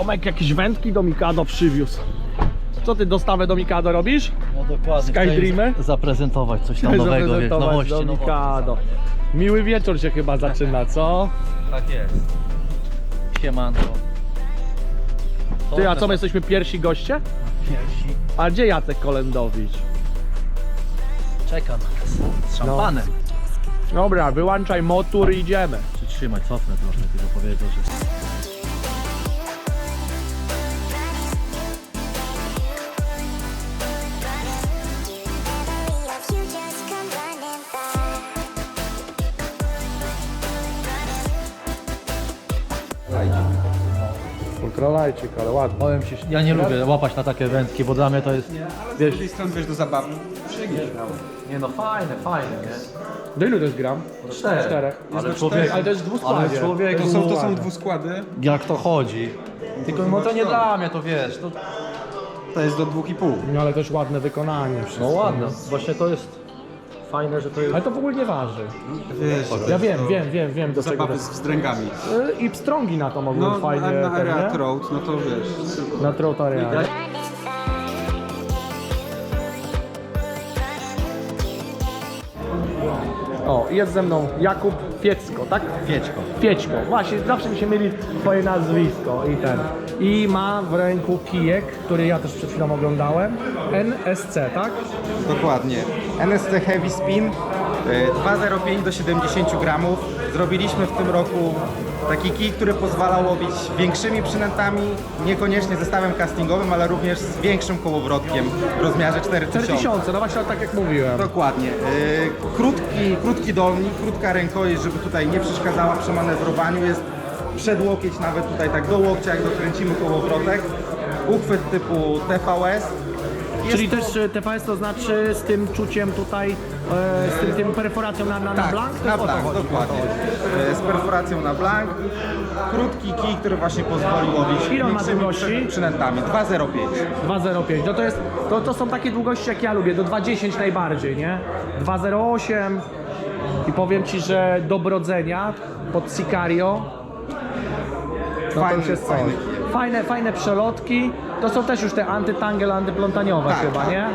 Tomek jakieś wędki do Mikado przywiózł. Co ty dostawę do Mikado robisz? No dokładnie. Sky chcę Dreamy? zaprezentować coś tam nowego, wiesz, Zaprezentować nowości. do. Mikado. Miły wieczór się chyba zaczyna, co? Tak jest. Siemanko. Ty, a co my jesteśmy pierwsi goście? Piersi. A gdzie Jacek Kolendowicz? Czeka na nas. Z szampanem. Dobra, wyłączaj motor i idziemy. Przytrzymaj, cofnę troszkę, tylko powiedział, że... Kontrolajcie, ale ładnie. Powiem ci, ja nie lubię łapać na takie wędki, bo dla mnie to jest... Z drugiej strony wiesz do zabawy. Nie no, fajne, fajne, nie? Do ilu to jest gram? Cztery. Czterech. Ale człowiek, Ale to jest dwuskładzie. ale człowiek, To są, to są dwuskłady, jak to chodzi. Tylko no to nie dla mnie, to wiesz, to... to jest do dwóch i pół. No ale też ładne wykonanie wszystko. No ładne, właśnie to jest fajne, że to jest... Ale to w ogóle nie waży. Wiesz, Ja wiem, wiem, wiem, wiem do Zabawy jest. z wzdręgami. Y, I pstrągi na to mogły No, fajnie a na? Area Road, no to wiesz, tylko Na trotarianie. Ja- O, jest ze mną Jakub Fiecko, tak? Wieczko. Fiecko. Właśnie, zawsze mi się myli twoje nazwisko i ten. I ma w ręku kijek, który ja też przed chwilą oglądałem. NSC, tak? Dokładnie. NSC Heavy Spin e, 2,05 do 70 gramów. Zrobiliśmy w tym roku taki kij, który pozwala łowić większymi przynętami, niekoniecznie zestawem castingowym, ale również z większym kołowrotkiem w rozmiarze 4000. 4000, no właśnie tak jak mówiłem. Dokładnie. E, Krótki, krótki dolnik, krótka rękojeść, żeby tutaj nie przeszkadzała przy manewrowaniu. Jest przedłokieć nawet tutaj tak do łokcia, jak dokręcimy kołowrotek. Uchwyt typu TVS. Jest Czyli to- też y, TPS to znaczy z tym czuciem tutaj, e, z tym, tym perforacją na, na, na Tak, blank? Na o to blank, chodzi, dokładnie. E, Z perforacją na blank. Krótki kij, który właśnie pozwoli łowić Ile on ma długości? przy- przynętami. 2,05. 2,05. No to jest, to, to są takie długości jak ja lubię, do 2,10 najbardziej, nie? 2,08 i powiem Ci, że do brodzenia pod Sicario no to Fajny- już jest coś. fajny Fajne, fajne przelotki. To są też już te antytangle, antyplątaniowe Tak, chyba, tak. nie?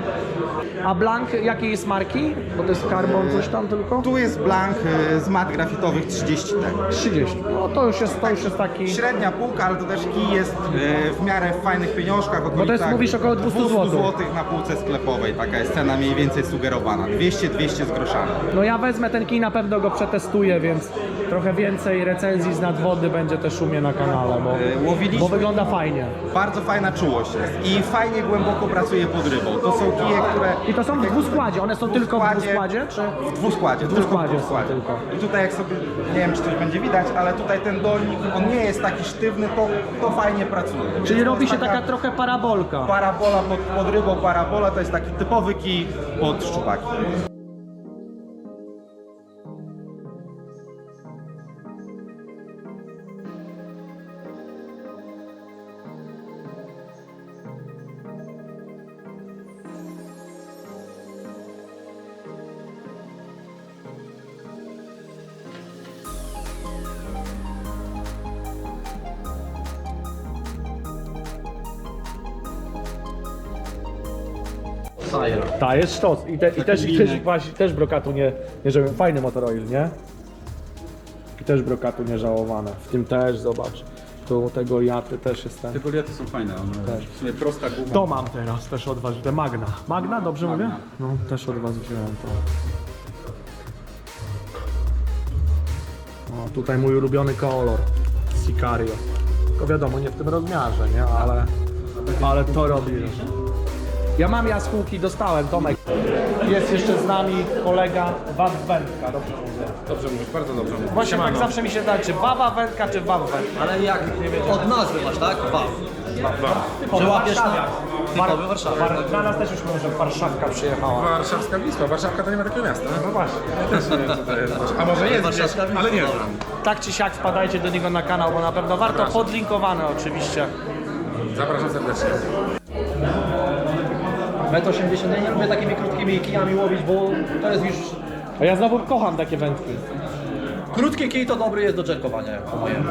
A blank jakiej jest marki? Bo to jest carbon coś tam tylko? Tu jest blank e, z mat grafitowych 30T. 30. No to już jest, to już jest taki... Średnia półka, ale to też kij jest e, w miarę w fajnych pieniążkach. to jest, okolicach mówisz, około 200 200 zł. zł na półce sklepowej. Taka jest cena mniej więcej sugerowana. 200-200 z groszami. No ja wezmę ten kij, na pewno go przetestuję, więc trochę więcej recenzji z nadwody będzie też u mnie na kanale, bo, E, Łowiliśmy bo wygląda fajnie. Bardzo fajna jest i fajnie głęboko pracuje pod rybą. To są kije, które... I to są w dwuskładzie, one są tylko w dwuskładzie. czy? W dwuskładzie, W dwuskładzie tylko dwuskładzie. I tutaj jak sobie, nie wiem czy coś będzie widać, ale tutaj ten dolnik, on nie jest taki sztywny, to, to fajnie pracuje. Czyli Więc robi się taka trochę parabolka. Parabola pod, pod rybą, parabola to jest taki typowy kij pod szczupaki. Ta, jest sztos. I, te, i też, i też, właśnie, też brokatu nie, nie żałuję. Fajny motoroil, nie? I też brokatu nie żałowane. W tym też, zobacz. Tu tego jaty też jest ten. te goliaty są fajne. One, w sumie prosta guma. To mam teraz też od was, te Magna. Magna, dobrze mówię? No, też od was wziąłem to. O, tutaj mój ulubiony kolor. Sicario. Tylko wiadomo, nie w tym rozmiarze, nie? Ale, ale to robi. Ja mam jaskółki, dostałem, Tomek. Jest jeszcze z nami kolega Wab Wędka, dobrze mówię. Dobrze mówisz, bardzo dobrze mówisz. Właśnie tak zawsze mi się da, czy Baba Wędka, czy Wab Wędka. Ale jak od nazwy masz, tak? Waw. Że łapiesz na- typowy warszawiak, War- tak. Dla nas też już mówią, że Warszawka przyjechała. Warszawska Wisła. Warszawka to nie ma takiego miasta. No właśnie. Ja też nie wiem co to jest. A może jest gdzieś, Warszawska Wisła. ale nie znam. Tak czy siak wpadajcie do niego na kanał, bo na pewno warto. Podlinkowane oczywiście. Zapraszam serdecznie. 1,80 m. Ja nie lubię takimi krótkimi kijami łowić, bo to jest już... A ja znowu kocham takie wędki. Krótki kij to dobry jest do dżerkowania, jak po mojemu.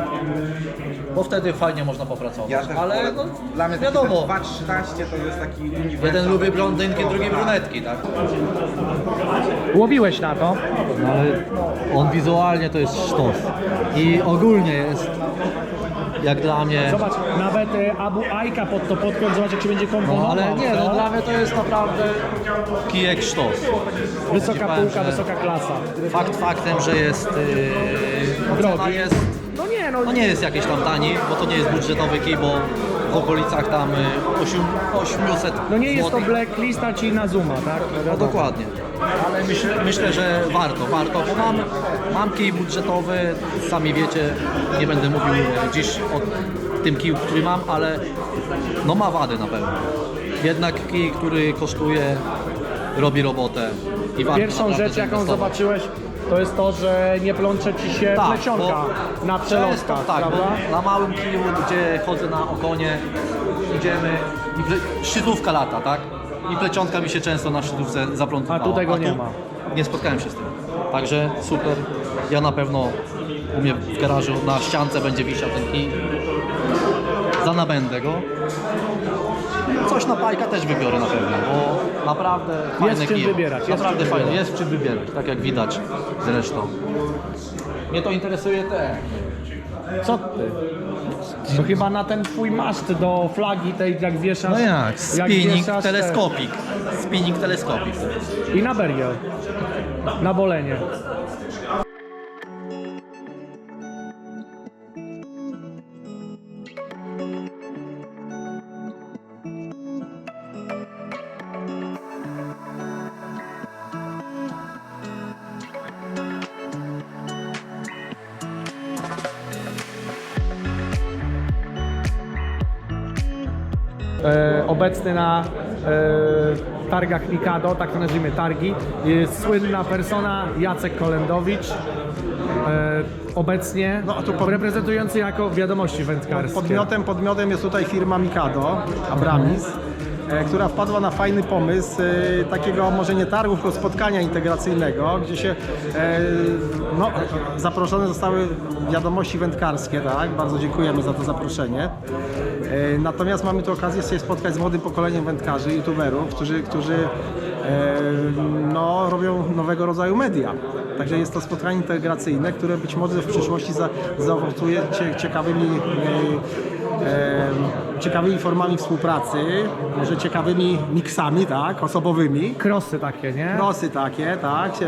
Bo wtedy fajnie można popracować. Ja też Ale no, Dla mnie wiadomo, 2.13 to jest taki uniwersal. jeden lubi blondynki, drugi brunetki, tak? Łowiłeś na to? No ale on wizualnie to jest sztos. I ogólnie jest, jak dla mnie... Zobacz, nawet y, Abu Ajka pod to podpiął, zobacz jak się będzie No komponował. ale nie, no dla mnie to jest naprawdę kijek sztos. Wysoka powiem, półka, że wysoka klasa. Fakt faktem, że jest... Yy, Drogi. cena jest No nie, no, No nie jest jakiś tam tani, bo to nie jest budżetowy kij, bo w okolicach tam y, osiem- 800 no nie jest to złotych. blacklista ci na Zuma, tak? No dokładnie. Ale myślę, myślę, że warto, warto, bo mam, mam kij budżetowy, sami wiecie, nie będę mówił e, dziś o tym kiju, który mam, ale no ma wady na pewno. Jednak kij, który kosztuje, robi robotę i warto Pierwszą naprawdę rzecz, jaką zainwestować. zobaczyłeś, to jest to, że nie plącze ci się Tak, plecionka na przelotkach, tak, prawda? na małym kiju, gdzie chodzę na okonie, idziemy i ple... szczytówka lata, tak? I plecionka mi się często na szczytówce zaplątywała. A tu tego tu nie ma. Nie spotkałem się z tym. Także super. Ja na pewno u mnie w garażu na ściance będzie wisiał ten kij. Zanabędę go. Coś na pajka też wybiorę na pewno, bo naprawdę fajne w czym wybierać, jest Naprawdę czym fajne, wybierać. jest czym wybierać, tak jak widać zresztą. Mnie to interesuje te Co ty? To chyba na ten twój maszt do flagi tej, jak wieszasz... No jak, spinning, wieszasz te- teleskopik. Spinning, teleskopik. I na beriel. Na bolenie. Obecny na e, targach Mikado, tak to nazwijmy targi, jest słynna persona Jacek Kolendowicz, e, obecnie No, tu pod- reprezentujący jako wiadomości wędkarskie. Podmiotem, podmiotem jest tutaj firma Mikado, Abramis, e, która wpadła na fajny pomysł e, takiego może nie targu, tylko spotkania integracyjnego, gdzie się e, no, zaproszone zostały wiadomości wędkarskie, tak? Bardzo dziękujemy za to zaproszenie. E, Natomiast mamy tu okazję się spotkać z młodym pokoleniem wędkarzy, youtuberów, którzy, którzy e, no, robią nowego rodzaju media. Także jest to spotkanie integracyjne, które być może w przyszłości za, zaowocuje cie, ciekawymi, e, e, ciekawymi formami współpracy, może ciekawymi miksami, tak, osobowymi. Krosy takie, nie? Krosy takie, tak. Ty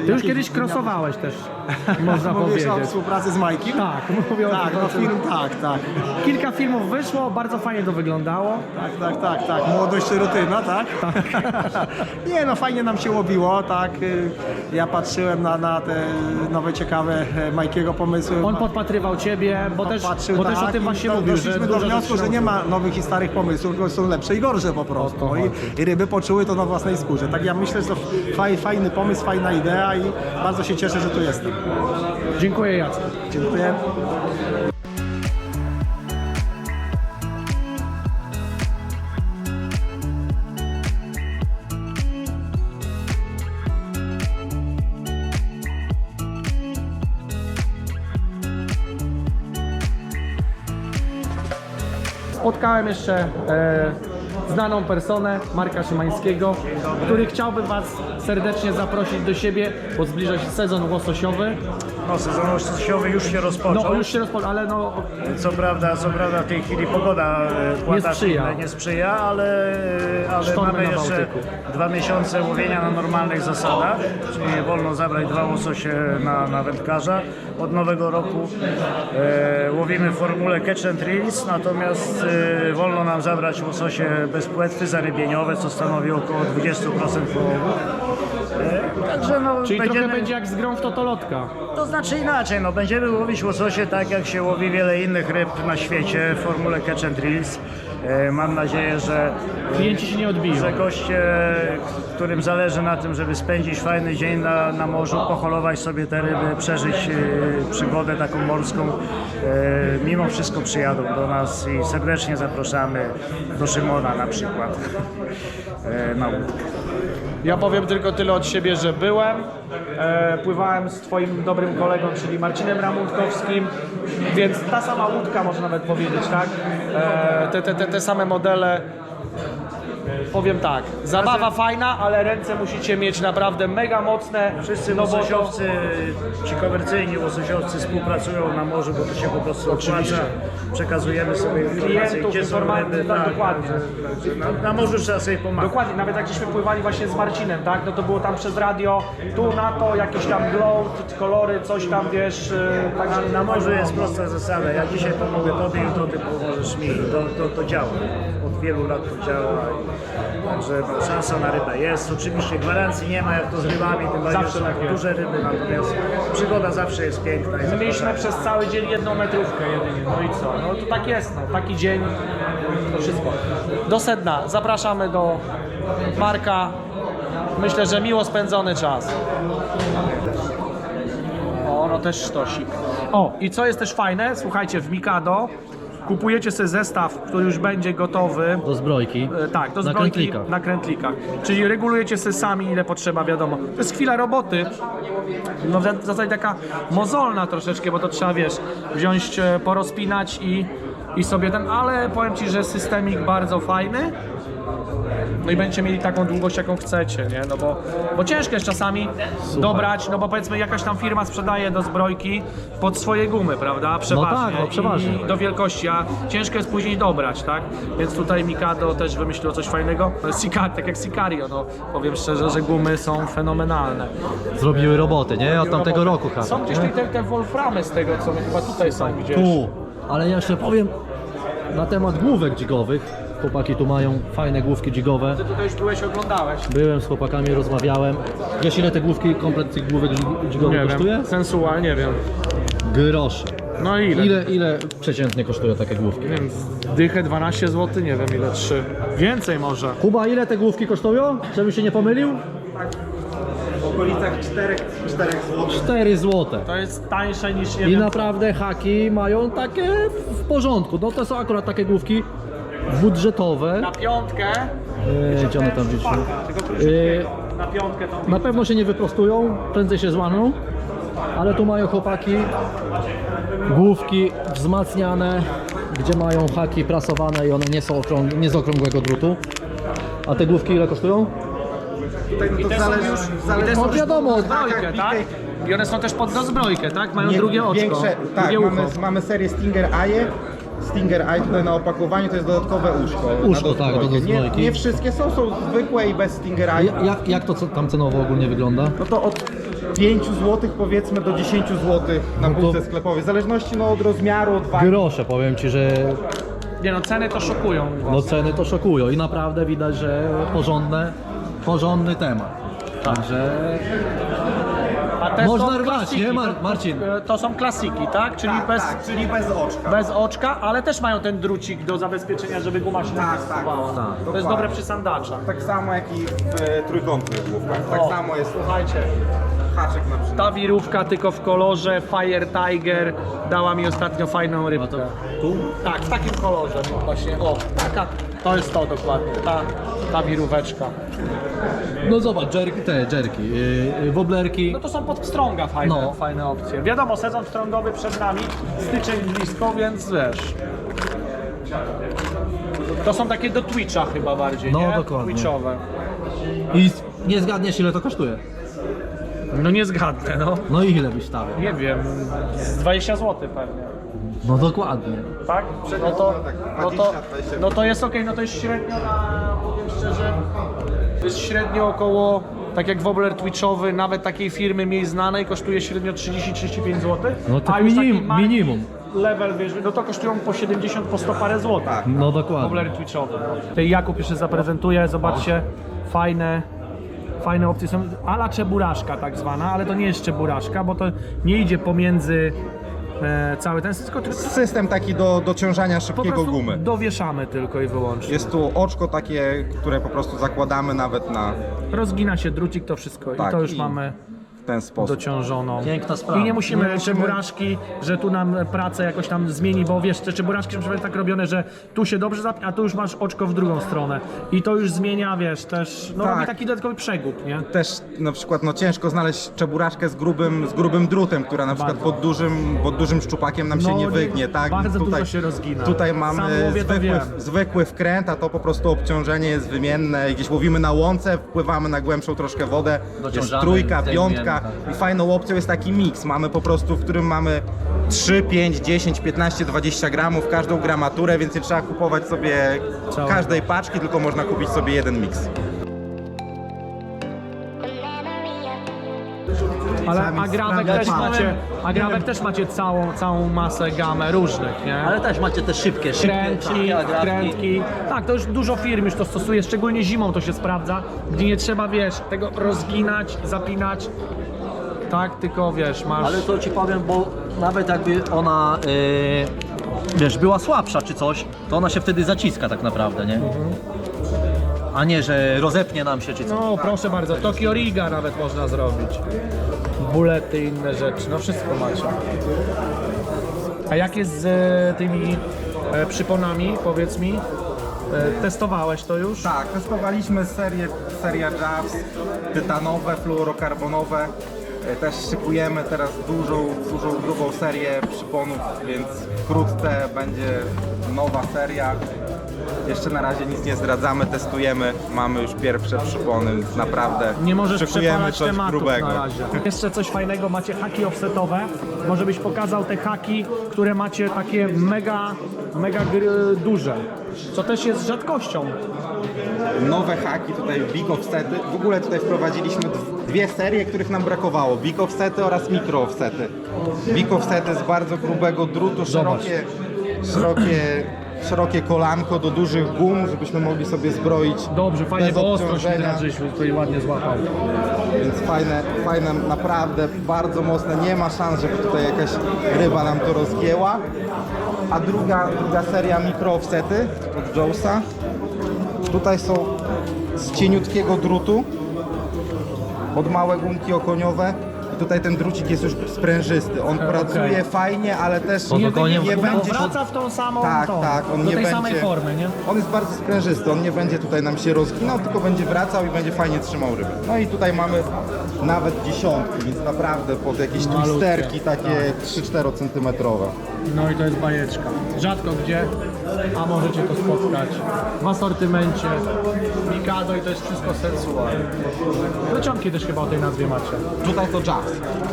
już jakieś- kiedyś krosowałeś też, można Mówisz o powiedzieć. współpracy z Majkiem? Tak, mówię o Tak, tym, no o film, tak, tak. Kilka filmów wyszło, bardzo fajnie to wyglądało. Tak, tak, tak, tak. Młodość rutyna, tak? Nie no, fajnie nam się łowiło, tak. Y, Ja patrzyłem na, na te nowe, ciekawe e, Majkiego pomysły. On podpatrywał ciebie, bo też, Patrzył, bo też o tak, tym i właśnie do- mówił, że Doszliśmy do dużo wniosku, że nie nauczył. Ma nowych i starych pomysłów, tylko są lepsze i gorsze po prostu. I ryby poczuły to na własnej skórze. Tak ja myślę, że to faj, fajny pomysł, fajna idea i bardzo się cieszę, że tu jestem. Dziękuję Jacek. Dziękuję. Spotkałem jeszcze e, znaną personę Marka Szymańskiego, który chciałby Was serdecznie zaprosić do siebie, bo zbliża się sezon łososiowy. No, sezon łososiowy już się rozpoczął. No już się rozpoczął, ale no Co prawda, co prawda w tej chwili pogoda e, płata sprzyja. nie sprzyja, ale, ale Sztormy mamy jeszcze dwa miesiące łowienia na normalnych zasadach, czyli wolno zabrać dwa łososie na, na wędkarza. Od nowego roku e, łowimy w formule catch and release, natomiast e, wolno nam zabrać łososie bez płetwy zarybieniowe, co stanowi około 20% połowu. E, Także no, Czyli będziemy... trochę będzie jak z grą w totolotka. To znaczy inaczej, no będziemy łowić łososie tak jak się łowi wiele innych ryb na świecie w formule catch and release. E, Mam nadzieję, że, Klienci się nie odbiją. że goście, którym zależy na tym, żeby spędzić fajny dzień na, na morzu, poholować sobie te ryby, przeżyć e, przygodę taką morską, e, mimo wszystko przyjadą do nas i serdecznie zapraszamy do Szymona na przykład e, na łódkę. Ja powiem tylko tyle od siebie, że byłem. Pływałem z Twoim dobrym kolegą, czyli Marcinem Ramutkowskim, więc ta sama łódka, można nawet powiedzieć, tak? Te, te, te, te same modele. Powiem tak, zabawa fajna, ale ręce musicie mieć naprawdę mega mocne. Wszyscy no bo to- łososiowcy, ci komercyjni łososiowcy współpracują na morzu, bo to się po prostu Oczywiście. opłaca. Przekazujemy sobie informacje, Klientów, gdzie są informacje, ryby. tak, dokładnie. Na, na morzu trzeba sobie pomagać. Dokładnie, nawet jak żeśmy pływali właśnie z Marcinem, tak, no to było tam przez radio, tu na to, jakieś tam glow, kolory, coś tam, wiesz, yy, także Na, na morzu jest prosta zasada. Ja dzisiaj pomogę tobie, jutro ty pomożesz mi. To, to, to działa. Od wielu lat to działa. I, także szansa na rybę jest. Oczywiście gwarancji nie ma jak to z rybami, tym bardziej, Zawsze że tak jest. duże ryby, natomiast przygoda zawsze jest piękna. I My mieliśmy przez cały dzień jedną metrówkę jedynie, no i co, no to tak jest, no, taki dzień, to wszystko. Do sedna, zapraszamy do Marka, myślę, że miło spędzony czas. O, no też sztosik. O, i co jest też fajne, słuchajcie, w Mikado kupujecie sobie zestaw, który już będzie gotowy, Do zbrojki. E, Tak, to Na zbrojki krętlikach. na krętlikach. Czyli regulujecie sobie sami ile potrzeba, wiadomo. To jest chwila roboty. No w w zasadzie taka mozolna troszeczkę, bo to trzeba, wiesz, wziąć, e, porozpinać i, i sobie ten, ale powiem Ci, że systemik bardzo fajny. No i będziecie mieli taką długość, jaką chcecie, nie? No bo, bo ciężko jest czasami dobrać, no bo powiedzmy jakaś tam firma sprzedaje do zbrojki pod swoje gumy, prawda? Przeważnie. tak, no przeważnie. I do wielkości, a ciężko jest później dobrać, tak? Więc tutaj Mikado też wymyśliło coś fajnego. Sika, tak jak Sicario, no powiem szczerze, że gumy są fenomenalne. Zrobiły roboty, nie? Od tamtego roku chyba. Są gdzieś tutaj te, te Wolframy z tego, co my chyba tutaj są gdzieś. Tu. Ale ja jeszcze powiem na temat główek dzigowych. Chłopaki tu mają fajne główki dzigowe. Ty tutaj już byłeś, oglądałeś. Byłem z chłopakami, rozmawiałem. Wiesz ile te główki, komplet tych główek dzi- dzigowych kosztuje? sensual, nie wiem. Grosze. No i ile? Ile, ile przeciętnie kosztują takie główki? Nie wiem, dychę 12 zł, nie wiem ile, 3. Więcej może. Kuba, ile te główki kosztują? Żebym się nie pomylił? W okolicach 4, 4 zł. 4 złote. To jest tańsze niż, nie I wiem, naprawdę haki mają takie w porządku. No to są akurat takie główki budżetowe. na piątkę. Eee, Gdzie one tam Eee. Na piątkę to Na pewno się nie wyprostują, prędzej się złamią, ale tu mają chłopaki główki wzmacniane, gdzie mają haki prasowane i one nie są okrąg- nie z okrągłego drutu. A te główki ile kosztują? Tutaj no to zależy, zależy No wiadomo, zbrojkę, tak? I one są też pod dozbrojkę, tak? Mają Nie, drugie oczko, Większe, tak, drugie mamy, mamy serię Stinger Eye. Stinger Eye tutaj na opakowaniu to jest dodatkowe uszko. na Uszko, tak, do nie, dozbrojki. nie wszystkie są, są zwykłe i bez Stinger A Eye. ja- jak, jak to co tam cenowo ogólnie wygląda? No to od 5 zł powiedzmy do 10 zł na No to- półce sklepowej. W zależności no, od rozmiaru, od wagi. Grosze, powiem Ci, że Nie no, ceny to szokują. no ceny to szokują i naprawdę widać, że porządne, porządny temat. Także A te Można są rwać, klasiki, nie, Mar- to- Marcin? e, To są klasiki, tak? Czyli bez, Tak, czyli bez oczka. bez oczka, ale też mają ten drucik do zabezpieczenia, żeby guma się nie Tak, wysuwała. tak, To jest dokładnie. dobre przy sandaczach. Tak samo jak i w e, trójkątnych główkach. Tak O, samo jest Słuchajcie, haczyk na przykład. ta wirówka tylko w kolorze Fire Tiger dała mi ostatnio fajną rybkę. tu Tak, w takim kolorze właśnie. O, taka. To jest to dokładnie, ta, ta wiróweczka. No zobacz, jerki, te jerki, yy, yy, woblerki. No to są pod pstrąga fajne, No. fajne opcje. Wiadomo, sezon pstrągowy przed nami, styczeń blisko, więc wiesz. To są takie do Twitcha chyba bardziej, No, nie? dokładnie. Twitchowe. I nie zgadniesz ile to kosztuje. No nie zgadnę, no. No i ile byś stawiał? Nie wiem, z 20 zł pewnie. No dokładnie. Tak? No to, no to, no to jest ok, no to jest średnio na, powiem szczerze, to jest średnio około, tak jak wobbler twitchowy, nawet takiej firmy mniej znanej kosztuje średnio 30-35 zł. No to a już taki minim, minimum. Level, wiesz, no to kosztują po 70, po 100 parę złotych. No dokładnie. Wobblery twitchowe. Tutaj Jakub jeszcze zaprezentuje, zobaczcie, fajne, fajne opcje są. Ala czeburaszka tak zwana, ale to nie jest czeburaszka, bo to nie idzie pomiędzy e, cały ten, tylko tylko System taki do dociążania po szybkiego prostu gumy. dowieszamy tylko i wyłącznie. Jest tu oczko takie, które po prostu zakładamy nawet na... Rozgina się drucik, to wszystko Tak, i to już i- mamy w ten sposób. dociążoną. Piękna sprawa. I nie musimy Nie musimy- czeburaczki, że tu nam pracę jakoś tam zmieni, bo wiesz, te czeburaczki są tak robione, że tu się dobrze zapina, a tu już masz oczko w drugą stronę. I to już zmienia, wiesz, też, no Tak. robi taki dodatkowy przegub, nie? Też na przykład no, ciężko znaleźć czeburaczkę z grubym, z grubym drutem, która na przykład pod dużym, pod dużym szczupakiem nam się No, nie nie- wygnie. Tak? bardzo tutaj, dużo się rozgina. Tutaj Sam mamy łowię, to zwykły, wiem. zwykły wkręt, a to po prostu obciążenie jest wymienne. Gdzieś łowimy na łące, wpływamy na głębszą troszkę wodę. Jest Dociążamy, trójka, zdejmujemy, piątka tak. i fajną opcją jest taki miks. Mamy po prostu, w którym mamy 3, 5, 10, 15, 20 gramów, każdą gramaturę, więc nie trzeba kupować sobie każdej paczki, tylko można kupić sobie jeden miks. Ale Sami agrawek też macie, agrawek też macie całą, całą masę, gamę różnych, nie? Ale też macie te szybkie, szybkie, Krętki, szybkie agrafki. krętki. Tak, to już dużo firm już to stosuje, szczególnie zimą to się sprawdza, gdzie nie trzeba, wiesz, tego rozginać, zapinać. Tak, tylko wiesz, masz... Ale to ci powiem, bo nawet jakby ona, yy, wiesz, była słabsza czy coś, to ona się wtedy zaciska tak naprawdę, nie? A nie, że rozepnie nam się czy coś. No proszę bardzo, Tokio Riga nawet można zrobić. Bulety, inne rzeczy, no wszystko macie. A jak jest z e, tymi e, przyponami, powiedz mi? E, testowałeś to już? Tak, testowaliśmy serię, seria JAWS, tytanowe, fluorokarbonowe. E, Też szykujemy teraz dużą, dużą, grubą serię przyponów, więc wkrótce będzie nowa seria. Jeszcze na razie nic nie zdradzamy, testujemy, mamy już pierwsze przypony, więc naprawdę Nie możesz szykujemy przepalać coś tematów grubego. na razie. Jeszcze coś fajnego, macie haki offsetowe. Może byś pokazał te haki, które macie takie mega, mega gry, duże. Co też jest rzadkością. Nowe haki, tutaj big offsety. W ogóle tutaj wprowadziliśmy dwie serie, których nam brakowało. Big offsety oraz micro offsety. Big offsety z bardzo grubego drutu, szerokie, szerokie, szerokie kolanko do dużych gum, żebyśmy mogli sobie zbroić Dobrze, fajnie, bez bo ostrość obciążenia. teraz żeś tutaj ładnie złapał. Więc fajne, fajne, naprawdę bardzo mocne. Nie ma szans, żeby tutaj jakaś ryba nam to rozgięła. A druga, druga seria micro offsety od Jowsa. Tutaj są z cieniutkiego drutu. Od małe gumki okoniowe. Tutaj ten drucik jest już sprężysty. On pracuje fajnie, ale też nie, nie gumę? będzie... Wraca w tą samą Tak, tą, tak, on do nie tej będzie... samej formy, nie? On jest bardzo sprężysty, on nie będzie tutaj nam się rozginał, tylko będzie wracał i będzie fajnie trzymał rybę. No i tutaj mamy nawet dziesiątki, więc naprawdę pod jakieś Malutkie. twisterki takie 3-4 centymetrowe. No i to jest bajeczka. Rzadko gdzie, a możecie to spotkać w asortymencie. Mikado i to jest wszystko sensualne. Plecionki też chyba o tej nazwie macie. Tutaj to jazz.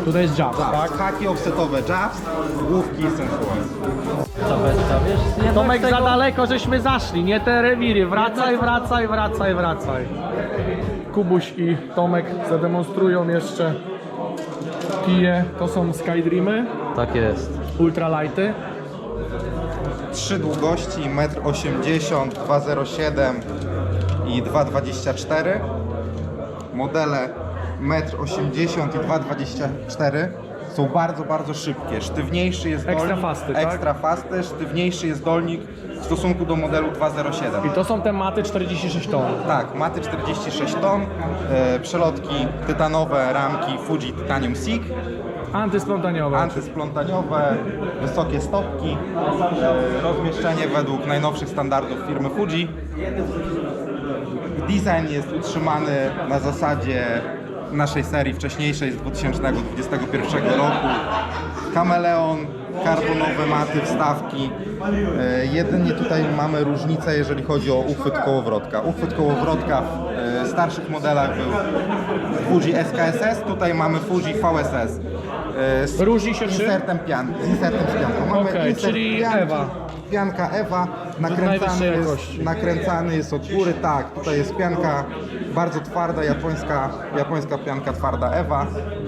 Tutaj jest jazz, tak? tak? Haki offsetowe jazz, główki sensualne. Tomek, za daleko żeśmy zaszli, nie te rewiry. Wracaj, wracaj, wracaj, wracaj. Kubuś i Tomek zademonstrują jeszcze kije. To są Skydreamy, Tak jest. ultralighty. Trzy długości, 1,80 m, 2,07 i 2,24 Modele 1,80 m i 2,24 są bardzo, bardzo szybkie. Sztywniejszy jest Extra dolnik, fasty, tak? Fasty, sztywniejszy jest dolnik w stosunku do modelu 2,07. I to są te maty 46 ton. Tak, maty 46 ton, e, przelotki tytanowe, ramki Fuji Titanium Sig, Antyspontaniowe. antysplątaniowe, wysokie stopki, e, rozmieszczenie według najnowszych standardów firmy Fuji. Design jest utrzymany na zasadzie naszej serii wcześniejszej z 2021 roku. Kameleon, karbonowe maty, wstawki. E, Jedynie tutaj mamy różnicę, jeżeli chodzi o uchwyt kołowrotka. Uchwyt kołowrotka e, starszych modelach był Fuji SKSS, tutaj mamy Fuji VSS. E, z Różni się czym? insertem pian, z insertem z pianką. Mamy Okej, insert czyli pianki, Ewa. Pianka Ewa, nakręcany najwyższej jest, jakości. nakręcany jest od góry, tak, tutaj jest pianka bardzo twarda, japońska, japońska pianka twarda Ewa.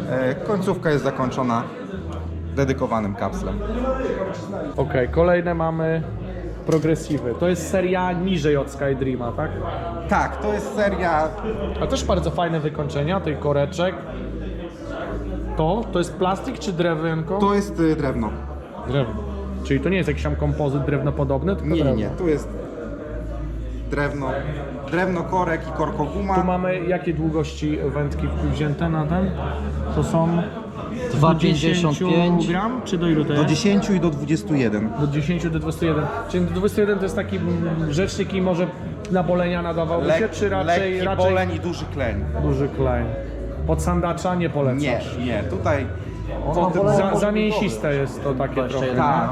E, końcówka jest zakończona dedykowanym kapslem. Okej, kolejne mamy progresywy. To jest seria niżej od Skydreama, tak? Tak, to jest seria, A też bardzo fajne wykończenia, tej koreczek. To? To jest plastik czy drewienko? to jest y, drewno. Drewno. Czyli to nie jest jakiś tam kompozyt drewnopodobny, tylko Nie, nie, drewno. nie, tu jest drewno, drewno korek i korkoguma. Tu mamy jakie długości wędki wzięte na ten? To są 2,55 gram, czy do ilu to Do jest? 10 i do 21. Do 10 do 21. Czyli do 21 to jest taki mm, rzecznik i może na bolenia nadawałoby się, czy raczej, lekki raczej boleń i duży kleń. duży klej? Pod sandacza nie polecam. Nie, nie, tutaj Za, za mięsiste jest to takie trochę. tak,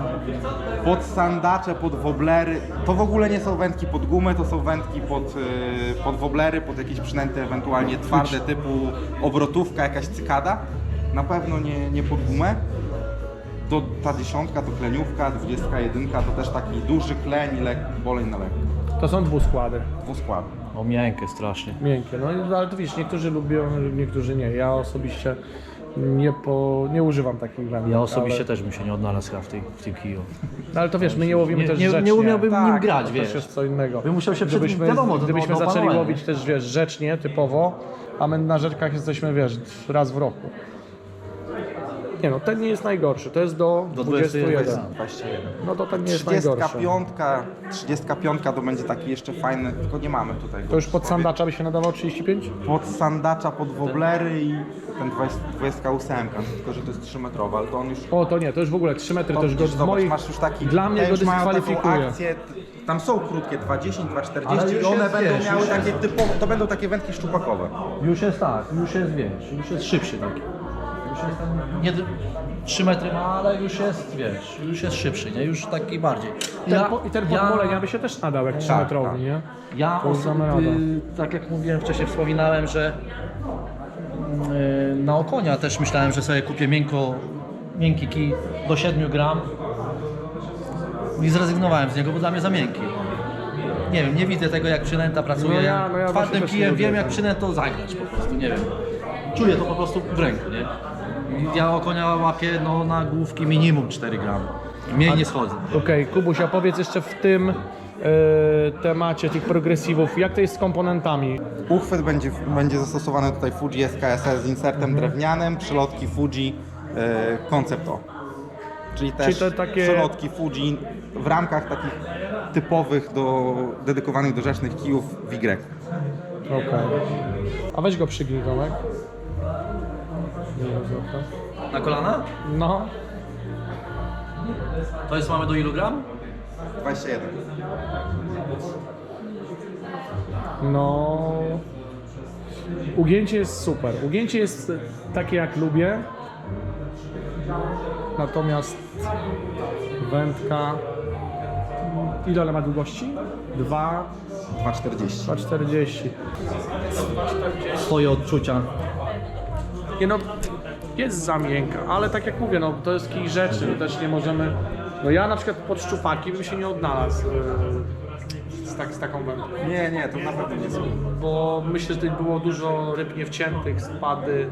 pod sandacze, pod woblery. To w ogóle nie są wędki pod gumę, to są wędki pod, y, pod woblery, pod jakieś przynęty ewentualnie twarde typu obrotówka, jakaś cykada. Na pewno nie, nie pod gumę. To ta dziesiątka to kleniówka, dwudziestka jedynka to też taki duży kleń i lek, boleń na lekko. To są dwuskłady, Dwuskładny. O miękkie strasznie. miękkie. No i- ale to widzisz, niektórzy lubią, niektórzy nie. Ja osobiście nie, po, nie używam takich wędek. Ja osobiście ale, też bym się nie odnalazł w, tej, w tym kiju. no, ale to wiesz, my nie łowimy Nie, też nie, rzecznie. nie umiałbym nim Tak, grać, To wiesz. też jest co innego. Bym musiał się przed- gdybyśmy, wiadomo, to gdybyśmy zaczęli łowić też, wiesz, rzecznie, typowo, a my na rzeczkach jesteśmy, wiesz, raz w roku. Nie no, ten nie jest najgorszy, to jest do, Do 21. 21. 21. No to ten nie jest najgorszy. 35, 35 to będzie taki jeszcze fajny, tylko nie mamy tutaj. To już pod sandacza by się nadawał 35? Pod sandacza, pod woblery i ten 20, 28, tylko że to jest 3 metrowy, ale to on już... O, to nie, to już w ogóle 3 metry, to już go zobacz, moich... masz już taki, Dla mnie go dyskwalifikuje. tam są krótkie 2,10, 2,40 Ale i one jest, będą wiesz, miały takie typowe, to będą takie wędki szczupakowe. Już jest tak, już jest wiesz, już jest szybszy taki. Nie 3 metry ma, ale już jest, wiesz, już jest szybszy, nie? Już taki bardziej. Ten po, I ten podbolenia by się też nadał jak 3 Tak, metrowy, tak. nie? Ja osoby, tak jak mówiłem wcześniej, wspominałem, że yy, na okonia też myślałem, że sobie kupię miękko, miękki kij do 7 gram i zrezygnowałem z niego, bo dla mnie za miękki. Nie wiem, nie widzę tego jak przynęta pracuje. No ja- no ja Twardym kijem wiem jak przynętą zagrać po prostu, nie wiem. Czuję to po prostu w ręku, nie? Ja okonia łapię no, na główki minimum 4 gram. Mniej nie schodzę. Okej, Kubuś, a powiedz jeszcze w tym e, temacie tych progresywów, jak to jest z komponentami? Uchwyt będzie, będzie zastosowany tutaj Fuji SKSS z insertem drewnianym, przylotki Fuji e, Concept O. Czyli też Czyli to takie- przylotki Fuji w ramkach takich typowych, do, dedykowanych do rzecznych kijów w Y. Okej. A weź go przygnij, Tomek. Na kolana? No, To jest mamy do ilu gram? 21. no... Ugięcie jest super. Ugięcie jest takie jak lubię. Natomiast wędka... Ile ona ma długości? 2, 2,40. 2,40. Twoje odczucia. Nie no, jest za miękka, ale tak jak mówię, no to jest kij rzeczy, no też nie możemy... No ja na przykład pod szczupaki bym się nie odnalazł e, z, tak, z taką wędką, Nie, nie, to na pewno nie są. bo myślę, że tutaj było dużo ryb niewciętych, spady.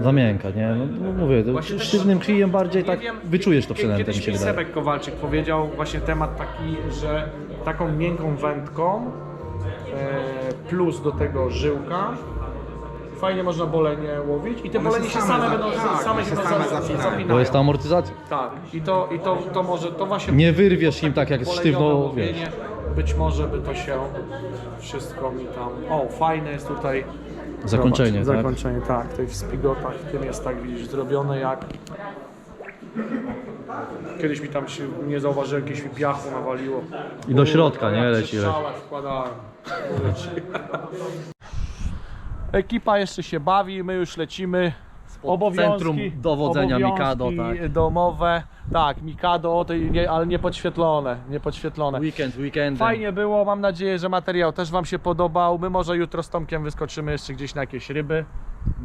Za miękka, nie? No, no mówię, to Właśnie też- sztywnym bardziej tak wiem, wyczujesz to przynętę, mi Kiedyś się mi wydaje. Sebek Kowalczyk powiedział właśnie temat taki, że taką miękką wędką e, plus do tego żyłka fajnie można bolenie łowić i te One bolenie się się same same za- będą, tak, same one się się będą same za- zapinają. Bo jest ta amortyzacja. Tak, i to, i to, to może, to właśnie... Nie wyrwiesz im tak jak poleniowe sztywno, wiesz. Być może by to się wszystko mi tam... O, fajne jest tutaj... Zakończenie, Zobacz, tak? Zakończenie, tak. Tutaj w spigotach, w tym jest tak, widzisz, zrobione jak... Kiedyś mi tam się, nie zauważyłem, jakieś mi piachu nawaliło. I do środka, nie? Jak Leci, strzałę wkładałem. Ekipa jeszcze się bawi, my już lecimy. Centrum dowodzenia Mikado, tak. domowe. Tak, Mikado, to nie, ale nie podświetlone, nie podświetlone. Weekend, weekend. Fajnie było, mam nadzieję, że materiał też Wam się podobał. My może jutro z Tomkiem wyskoczymy jeszcze gdzieś na jakieś ryby.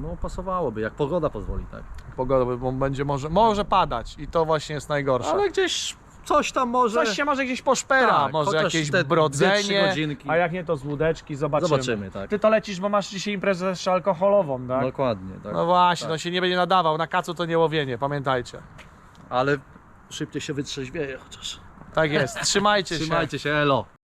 No pasowałoby, jak pogoda pozwoli, tak. Pogoda bo będzie może, może padać i to właśnie jest najgorsze. Ale gdzieś coś tam może... Coś się może gdzieś poszpera, Tak, może chociaż jakieś te dwie, trzy brodzenie, godzinki. a jak nie to z łódeczki, zobaczymy. Zobaczymy, tak. Ty to lecisz, bo masz dzisiaj imprezę jeszcze alkoholową, tak? Dokładnie, tak. No właśnie, no się nie będzie nadawał, na kacu to nie łowienie, pamiętajcie. Ale szybciej się wytrzeźwieje chociaż. Tak jest, trzymajcie się. Trzymajcie się, elo.